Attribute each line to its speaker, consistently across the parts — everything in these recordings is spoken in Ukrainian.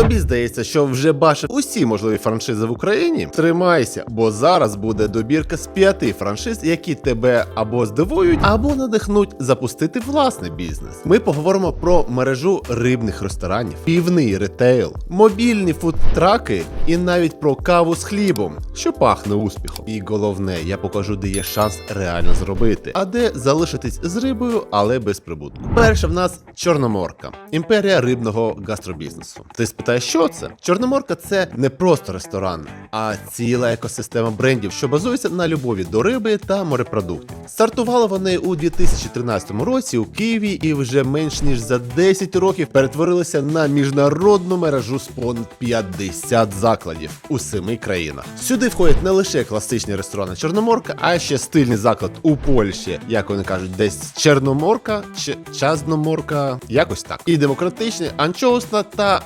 Speaker 1: Тобі здається, що вже бачив усі можливі франшизи в Україні. Тримайся, бо зараз буде добірка з п'яти франшиз, які тебе або здивують, або надихнуть запустити власний бізнес. Ми поговоримо про мережу рибних ресторанів, півний ретейл, мобільні фудтраки і навіть про каву з хлібом, що пахне успіхом. І головне, я покажу, де є шанс реально зробити, а де залишитись з рибою, але без прибутку. Перше в нас Чорноморка, імперія рибного гастробізнесу. Ти спитаєш, що це? Чорноморка це не просто ресторан, а ціла екосистема брендів, що базується на любові до риби та морепродуктів. Стартували вони у 2013 році у Києві і вже менш ніж за 10 років перетворилися на міжнародну мережу з понад 50 закладів у семи країнах. Сюди входять не лише класичні ресторани Чорноморка, а ще стильний заклад у Польщі, як вони кажуть, десь Черноморка чи Чазноморка, якось так. І демократичний анчоусна та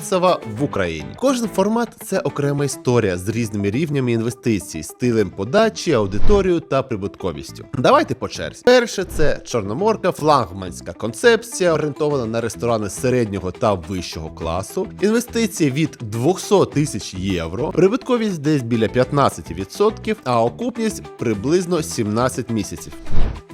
Speaker 1: оселедцева в Україні. Кожен формат це окрема історія з різними рівнями інвестицій, стилем подачі, аудиторією та прибутковістю. Давайте по черзі. Перше це Чорноморка, флагманська концепція, орієнтована на ресторани середнього та вищого класу. Інвестиції від 200 тисяч євро, прибутковість десь біля 15%, а окупність приблизно 17 місяців.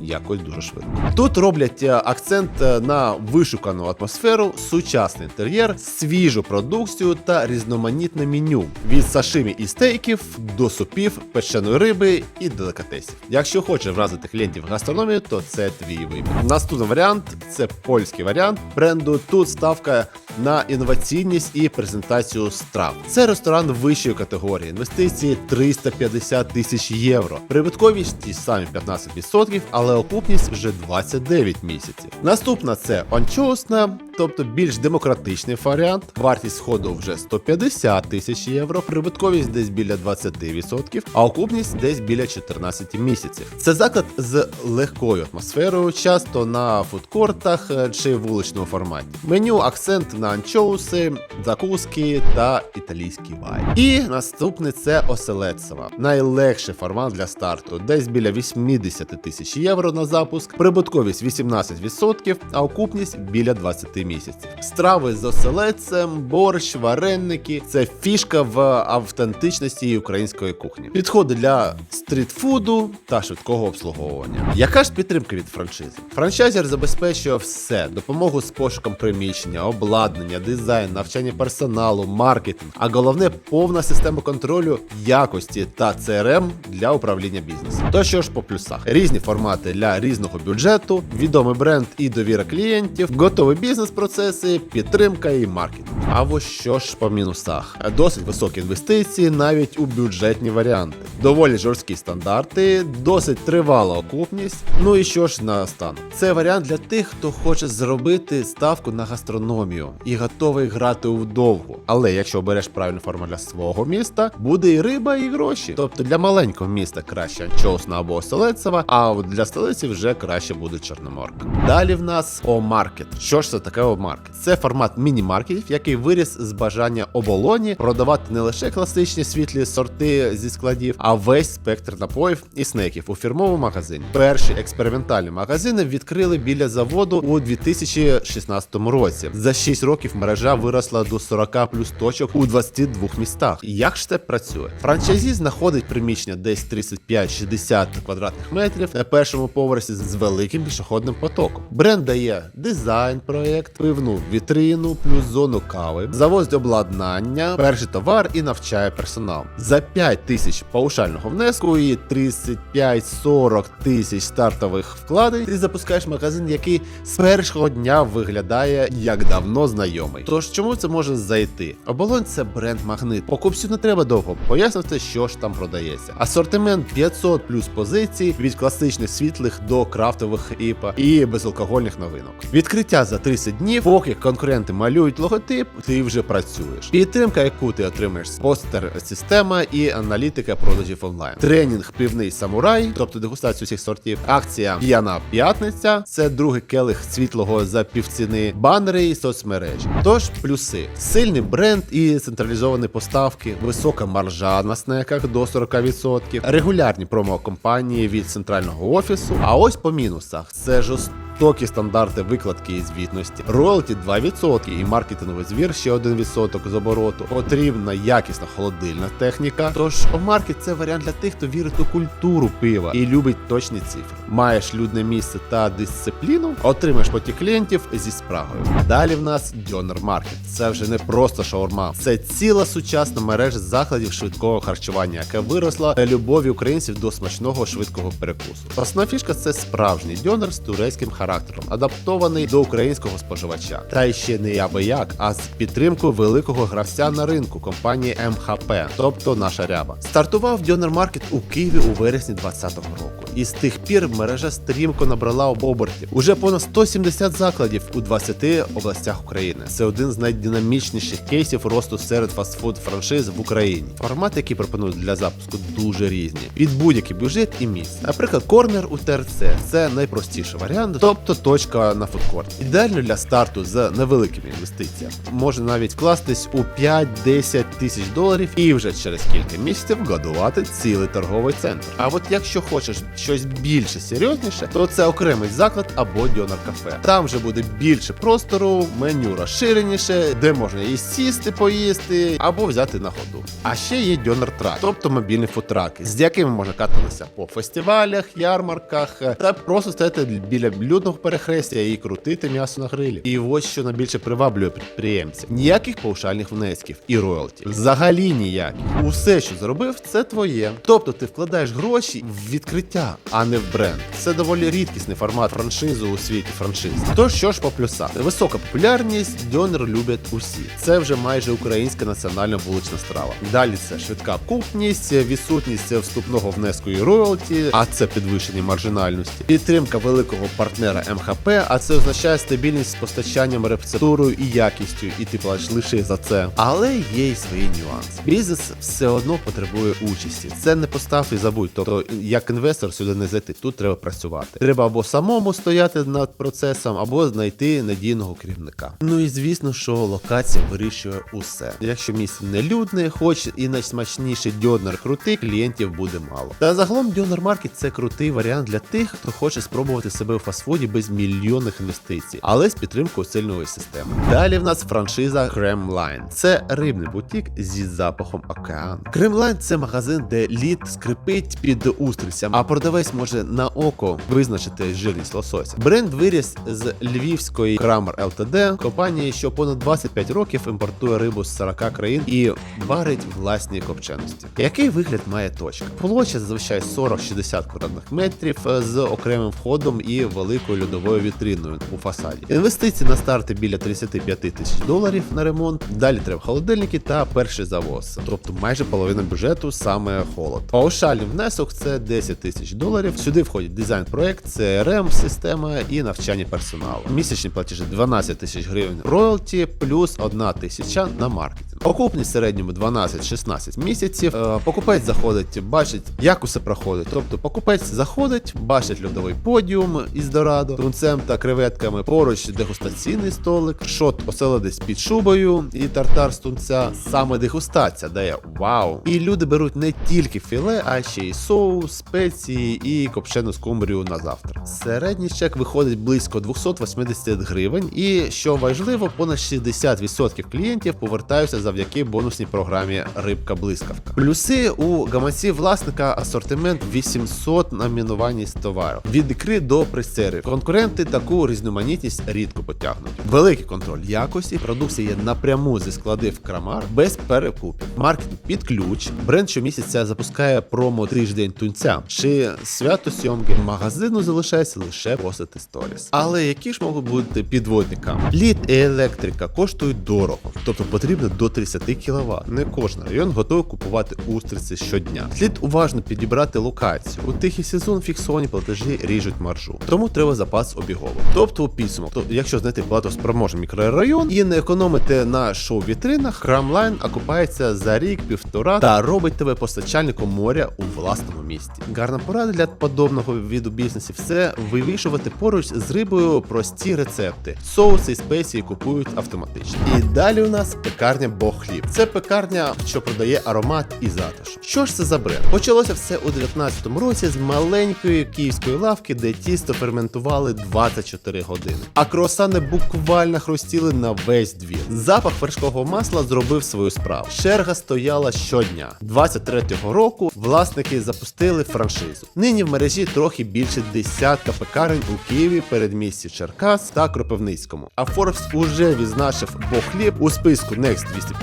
Speaker 1: Якось дуже швидко. Тут роблять е, акцент е, на вишукану атмосферу, сучасний інтер'єр, свіжу продукцію та різноманітне меню від сашимі і стейків до супів, печеної риби і делікатесів. Якщо хочеш вразити клієнтів гастрономію, то це твій вибір. Наступний варіант це польський варіант бренду. Тут ставка на інноваційність і презентацію страв. Це ресторан вищої категорії. Інвестиції 350 тисяч євро. Прибутковість ті самі 15%, але окупність вже 29 місяців. Наступна це анчоусна, тобто більш демократичний варіант. Вартість сходу вже 150 тисяч євро, прибутковість десь біля 20%, а окупність десь біля 14 місяців. Це заклад з легкою атмосферою, часто на фудкортах е, чи вуличному форматі. Меню акцент на анчоуси, закуски та італійський вайб. І наступний це оселедцева. Найлегший формат для старту, десь біля 80 тисяч євро на запуск, прибутковість 18%, а окупність біля 20 місяців. Страви з оселедцем, борщ, вареники це фішка в автентичності української кухні. Підходи для стрітфуду та швидкого обслуговування. Яка ж підтримка від франшизи? Франчайзер забезпечує все: допомогу з пошуком приміщення, обладнання, дизайн, навчання персоналу, маркетинг, а головне повна система контролю якості та CRM для управління бізнесом. То що ж по плюсах? Різні формати для різного бюджету, відомий бренд і довіра клієнтів, готові бізнес-процеси, підтримка і маркетинг. А ось що ж по мінусах? Досить високі інвестиції навіть у бюджетні варіанти, доволі жорсткі стандарти, досить тривала окупність. Ну і що ж на останок? Це варіант для тих, хто хоче зробити ставку на гастрономію і готовий грати вдовгу. Але якщо обереш правильну форму для свого міста, буде і риба, і гроші. Тобто для маленького міста краще анчоусна або оселедцева, а для столиці вже краще буде чорноморка. Далі в нас О-маркет. Що ж це таке О-маркет? Це формат міні-маркетів, який виріс з бажання оболоні продавати не лише класичні світлі сорти зі складів, а весь спектр напоїв і снеків у фірмовому магазині. Перші експериментальні магазини відкрили біля заводу у 2016 році. За 6 років мережа виросла до 40 плюс точок у 22 містах. Як ж це працює? Франчайзі знаходить приміщення десь 35-60 квадратних метрів на першому поверсі з великим пішохідним потоком. Бренд дає дизайн, проект, пивну вітрину, плюс зону кави, завозить обладнання, перший товар і навчає персонал. За 5 тисяч паушального внеску і 35-40 тисяч стартових вкладень. Ти запускаєш магазин, який з першого дня виглядає як давно знайомий. Тож чому це може зайти? Оболонь це бренд магнит. Покупцю не треба довго пояснити, що ж там продається. Асортимент 500 плюс позицій від класичних світлих до крафтових іпа і безалкогольних новинок. Відкриття за 30 днів, поки конкуренти малюють логотип, ти вже працюєш. Підтримка, яку ти отримаєш, постер система і аналітика продажів онлайн. Тренінг півний самурай, тобто дегустацію всіх сортів. Акція П'яна п'ятниця, це другий келих світлого за півціни, банери і соцмережі. Тож плюси: сильний бренд і централізовані поставки, висока маржа на снеках до 40%, регулярні промо-компанії від центрального офісу. А ось по мінусах. Це жорстко високі стандарти викладки і звітності, роялті 2% і маркетинговий звір ще 1% з обороту, потрібна якісна холодильна техніка. Тож Омаркет це варіант для тих, хто вірить у культуру пива і любить точні цифри. Маєш людне місце та дисципліну, отримаєш потік клієнтів зі спрагою. Далі в нас Дьонер Маркет. Це вже не просто шаурма, це ціла сучасна мережа закладів швидкого харчування, яка виросла любові українців до смачного швидкого перекусу. Основна фішка це справжній дьонер з турецьким характером, адаптований до українського споживача. Та ще не аби як, а з підтримкою великого гравця на ринку компанії МХП, тобто наша ряба. Стартував Дьонер Маркет у Києві у вересні 2020 року. І з тих пір мережа стрімко набрала обертів. Уже понад 170 закладів у 20 областях України. Це один з найдинамічніших кейсів росту серед фастфуд франшиз в Україні. Формати, які пропонують для запуску, дуже різні. Від будь-який бюджет і місць. Наприклад, корнер у ТРЦ це найпростіший варіант, тобто точка на фудкорт. Ідеально для старту з невеликими інвестиціями. Може навіть вкластись у 5-10 тисяч доларів і вже через кілька місяців годувати цілий торговий центр. А от якщо хочеш щось більше серйозніше, то це окремий заклад або дьонер кафе. Там вже буде більше простору, меню розширеніше, де можна і сісти, поїсти або взяти на ходу. А ще є дьонер трак, тобто мобільні футраки, з якими можна кататися по фестивалях, ярмарках та просто стояти біля людного перехрестя і крутити м'ясо на грилі. І ось що найбільше приваблює підприємців: ніяких паушальних внесків і роялті. Взагалі ніяких. Усе, що зробив, це твоє. Тобто ти вкладаєш гроші в відкриття, а не в бренд. Це доволі рідкісний формат франшизу у світі франшиз. Тож що ж по плюсах? Висока популярність, дьонер люблять усі. Це вже майже українська національна вулична страва. Далі це швидка купність, відсутність вступного внеску і роялті, а це підвищення маржинальності, підтримка великого партнера МХП, а це означає стабільність з постачанням, рецептурою і якістю, і ти платиш лише за це. Але є й свої нюанси. Бізнес все одно потребує участі. Це не постав і забудь. Тобто, як інвестор сюди не зайти, тут треба працювати. Треба або самому стояти над процесом, або знайти надійного керівника. Ну і звісно, що локація вирішує усе. Якщо місце нелюдне, хоч і найсмачніший дьонер крутий, клієнтів буде мало. Та загалом дьонер маркет це крутий варіант для тих, хто хоче спробувати себе у фастфуді без мільйонних інвестицій, але з підтримкою сильної системи. Далі в нас франшиза Кремлайн. Це рибний бутік зі запахом океану. Кремлайн це магазин, де лід скрипить під устрицям, а продавець може на око визначити жирність лосося. Бренд виріс з львівської Крамер ЛТД, компанії, що понад 25 років імпортує рибу з 40 країн і варить власні копченості. Який вигляд має точка? Площа зазвичай 40-60 квадратних метрів з окремим входом і великою льодовою вітриною у фасаді. Інвестиції на старти біля 35 тисяч доларів на ремонт. Далі треба холодильники та перший завоз, тобто майже половина бюджету саме холод. Паушальний внесок це 10 тисяч доларів. Сюди входить дизайн-проект, CRM, система і навчання персоналу. Місячні платежі 12 тисяч гривень роялті плюс 1 тисяча на маркетинг. Окупність в середньому 12-16 місяців. Е, Покупець заходить, бачить, як усе проходить. Тобто покупець заходить, бачить льодовий подіум із дорадо, тунцем та креветками. Поруч дегустаційний столик, шот оселедець під шубою і тартар з тунця. Саме дегустація дає вау. І люди беруть не тільки філе, а ще й соус, спеції і копчену скумбрію на завтра. Середній чек виходить близько 280 гривень, і що важливо, понад 60% клієнтів повертаються завдяки бонусній програмі Рибка Блискавка. Плюси у гаманці власника асортимент 800 номінуваність товару. Від ікри до пресерів. Конкуренти таку різноманітність рідко потягнуть. Великий контроль якості. Продукція є напряму зі складів крамар без перекупів. Маркетинг під ключ. Бренд щомісяця запускає промо тиждень тунця чи свято сьомки. Магазину залишається лише постати сторіс. Але які ж можуть бути підводниками? Лід і електрика коштують дорого, тобто потрібно до 30 кВт. Не кожен район готовий купувати устриці щодня. Слід уважно підібрати локацію. У тихий сезон фіксовані платежі ріжуть маржу, тому треба запас обіговий. Тобто у підсумок, то якщо знайти платоспроможний мікрорайон і не економити на шоу-вітринах, Крамлайн окупається за рік-півтора та робить тебе постачальником моря у власному місті. Гарна порада для подобного віду бізнесів це вивішувати поруч з рибою прості рецепти. Соуси і спеції купують автоматично. І далі у нас пекарня Бог хліб. Це пекарня, що продає аромат і затишок. Що ж це за бренд? Почалося все у 19-му році з маленької київської лавки, де тісто ферментували 24 години. А круасани буквально хрустіли на весь двір. Запах вершкового масла зробив свою справу. Черга стояла щодня. 23-го року власники запустили франшизу. Нині в мережі трохи більше десятка пекарень у Києві, передмісті Черкас та Кропивницькому. А Forbes уже відзначив Бог хліб у списку Next 250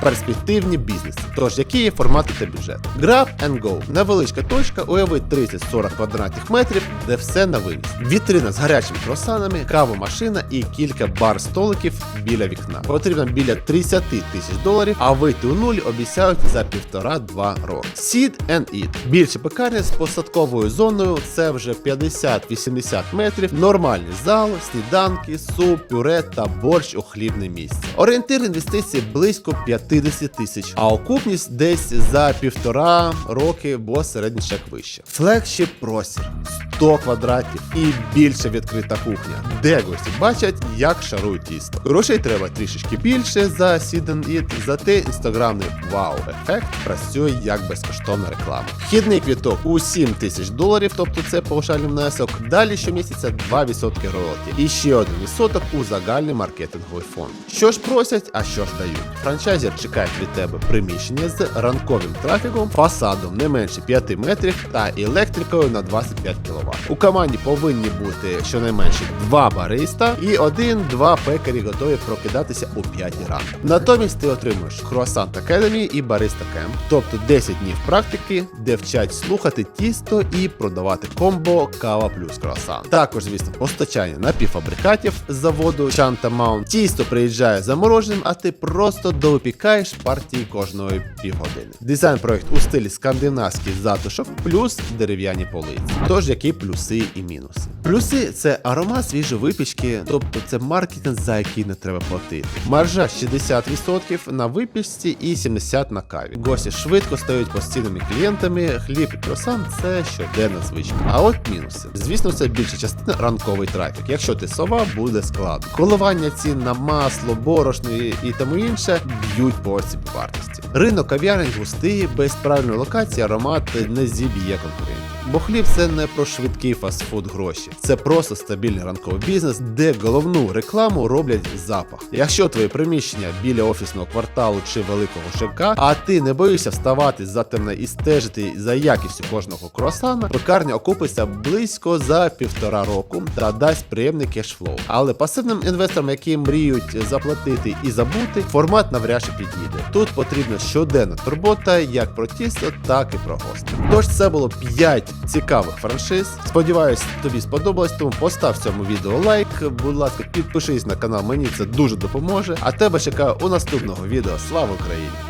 Speaker 1: перспективні бізнеси. Тож які є формати та бюджет? Grab and Go – невеличка точка, уяви 30-40 квадратних метрів, де все на виніс. Вітрина з гарячими круасанами, кавомашина і кілька бар-столиків біля вікна. Потрібно біля 30 тисяч доларів, а вийти у нуль обіцяють за півтора-два роки. Seed and Eat. Більше пекарня з посадковою зоною це вже 50-80 метрів, нормальний зал, сніданки, суп, пюре та борщ у хлібне місце. Орієнтир інвестицій близько 50 тисяч, а окупність десь за півтора роки, бо середній чек вище. Флекшіп простір 100 квадратів і більше відкрита кухня, де гості бачать, як шарують тісто. Грошей треба трішечки більше за and Eat, зате інстаграмний вау-ефект працює як безкоштовна реклама. Вхідний квіток у 7 тисяч доларів, тобто це паушальний внесок. Далі щомісяця 2% роялті. І ще один відсоток у загальний маркетинговий фонд. Що ж просять, а що ж дають? Франчайзер чекає від тебе приміщення з ранковим трафіком, фасадом не менше 5 метрів та електрикою на 25 кВт. У команді повинні бути щонайменше два бариста і один-два пекарі готові прокидатися у 5 ранку. Натомість ти отримуєш Croissant Academy і Barista Camp, тобто 10 днів практики, де вчать слухати тісто і продавати комбо кава плюс круасан. Також, звісно, постачання напівфабрикатів з заводу Chanta Mount. Тісто приїжджає замороженим, а ти просто довипікаєш партії кожної півгодини. Дизайн проект у стилі скандинавський затишок плюс дерев'яні полиці. Тож які плюси і мінуси? Плюси це аромат свіжої випічки, тобто це маркетинг, за який не треба платити. Маржа 60% на випічці і 70% на каві. Гості швидко стають постійними клієнтами. Хліб і круасан – це щоденна звичка. А от мінуси. Звісно, це більша частина ранковий трафік. Якщо ти сова, буде складно. Коливання цін на масло, борошно і тому інше б'ють по вартості. Ринок кав'ярень густий, без правильної локації аромат не зіб'є конкурентів. Бо хліб це не про швидкий фастфуд гроші, це просто стабільний ранковий бізнес, де головну рекламу роблять запах. Якщо твоє приміщення біля офісного кварталу чи великого ШК, а ти не боїшся вставати затемно і стежити за якістю кожного круасана, пекарня окупиться близько за півтора року та дасть приємний кешфлоу. Але пасивним інвесторам, які мріють заплатити і забути, формат навряд чи підійде. Тут потрібна щоденна турбота як про тісто, так і про гостей. Тож це було 5 цікавих франшиз. Сподіваюсь, тобі сподобалось, тому постав цьому відео лайк. Будь ласка, підпишись на канал, мені це дуже допоможе. А тебе чекаю у наступного відео. Слава Україні!